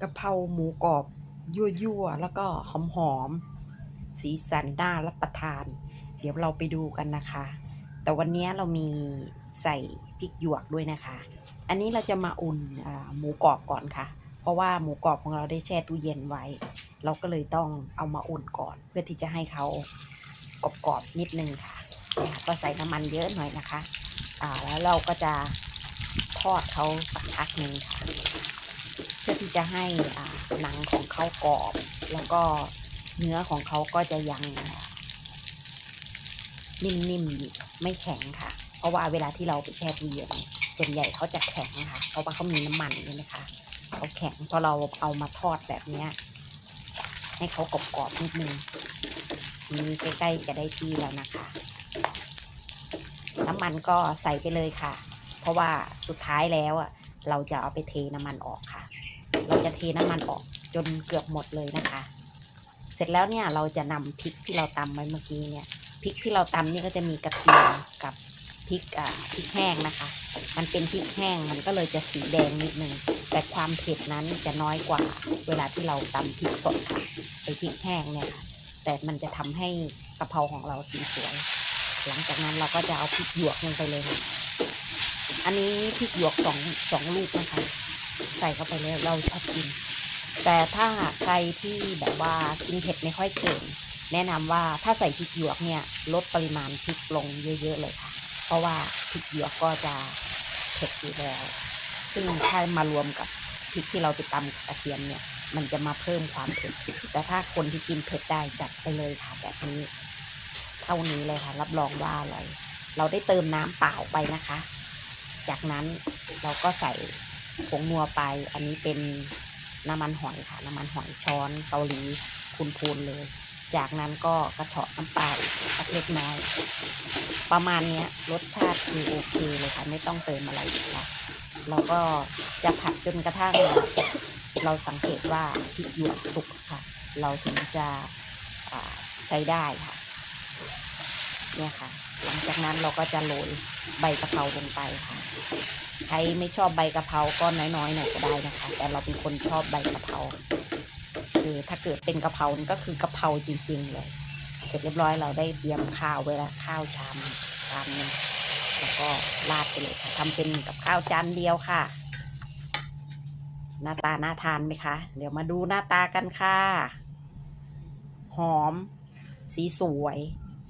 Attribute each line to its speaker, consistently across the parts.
Speaker 1: กะเพราหมูกรอบยั่วๆ แล้วก็หอมๆ สีสันน่ารับประทาน เดี๋ยวเราไปดูกันนะคะ แต่วันนี้เรามีใส่พริกหยวกด้วยนะคะ อันนี้เราจะมาอุ่นหมูกรอบก่อนค่ะ เพราะว่าหมูกรอบของเราได้แช่ตู้เย็นไว้ เราก็เลยต้องเอามาอุ่นก่อน เพื่อที่จะให้เขากรอบๆนิดนึงค่ะก็ใส่น้ำมันเยอะหน่อยนะคะ อ่าแล้วเราก็จะทอดเขาสักพักหนึ่งค่ะ พื่อที่จะให้หนังของเขากรอบ แล้วก็เนื้อของเขาก็จะยังอ่านิ่มๆอยู่ไม่แข็งค่ะ เพราะว่าเวลาที่เราไปแช่ตู้เย็นส่วนใหญ่เขาจะแข็งค่ะ เพราะว่าเขามีน้ำมันใช่ไหมคะเขาแข็งพอเราเอามาทอดแบบเนี้ยให้เขากรอบๆนิดนึงนี่ใกล้ๆจะได้ที่แล้วนะคะ น้ำมันก็ใส่ไปเลยค่ะ เพราะว่าสุดท้ายแล้วอะเราจะเอาไปเทน้ำมันออกค่ะ เราจะเทน้ำมันออกจนเกือบหมดเลยนะคะ เสร็จแล้วเนี่ยเราจะนำพริกที่เราตำไว้เมื่อกี้เนี่ยพริกที่เราตำนี่ก็จะมีกระเทียมกับพริกอ่าพริกแห้งนะคะ มันเป็นพริกแห้งมันก็เลยจะสีแดงนิดนึงแต่ความเผ็ดนั้นจะน้อยกว่าเวลาที่เราตำพริกสดค่ะไอพริกแห้งเนี่ยค่ะแต่มันจะทำให้กะเพราของเราสีสวย หลังจากนั้นเราก็จะเอาพริกหยวกลงไปเลย อันนี้พริกหยวกสองสองลูกนะคะ ใส่เข้าไปเลยเราชอบกิน แต่ถ้าใครที่แบบว่ากินเผ็ดไม่ค่อยเก่ง แนะนำว่าถ้าใส่พริกหยวกเนี่ยลดปริมาณพริกลงเยอะ ๆ เลยค่ะ เพราะว่าพริกหยวกก็จะเผ็ดอยู่แล้ว ซึ่งถ้ามารวมกับพริกที่เราไปตำกับกระเทียมเนี่ย มันจะมาเพิ่มความเผ็ด แต่ถ้าคนที่กินเผ็ดได้จัดไปเลยค่ะแบบนี้ เท่านี้เลยค่ะ รับรองว่าอร่อย เราได้เติมน้ำเปล่าไปนะคะ จากนั้นเราก็ใส่ ผงนัวไป อันนี้เป็นน้ำมันหอยค่ะ น้ำมันหอยช้อนเกาหลีพูนๆเลย จากนั้นก็กระเฉาะน้ำปลาสักเล็กน้อย ประมาณนี้รสชาติคือโอเคเลยค่ะ ไม่ต้องเติมอะไรอีกค่ะเราก็จะผัดจนกระทั่งเราสังเกตว่าพริกหยวกสุกค่ะ เราถึงจะใช้ได้ค่ะเนี่ยค่ะ หลังจากนั้นเราก็จะโรยใบกะเพราลงไปค่ะ ใครไม่ชอบใบกะเพราก็น้อยๆหน่อยก็ได้นะคะ แต่เราเป็นคนชอบใบกะเพราคือถ้าเกิดเป็นกะเพรานี่ก็คือกะเพราจริงๆเลยเสร็จเรียบร้อยเราได้เตรียมข้าวไว้แล้วข้าวชามชามนึงแล้วก็ราดไปเลยค่ะทำเป็นกับข้าวจานเดียวค่ะ หน้าตาน่าทานไหมคะ เดี๋ยวมาดูหน้าตากันค่ะ หอม สีสวย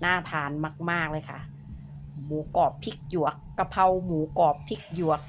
Speaker 1: น่าทานมาก ๆ เลยค่ะ หมูกรอบพริกหยวกกะเพราหมูกรอบพริกหยวก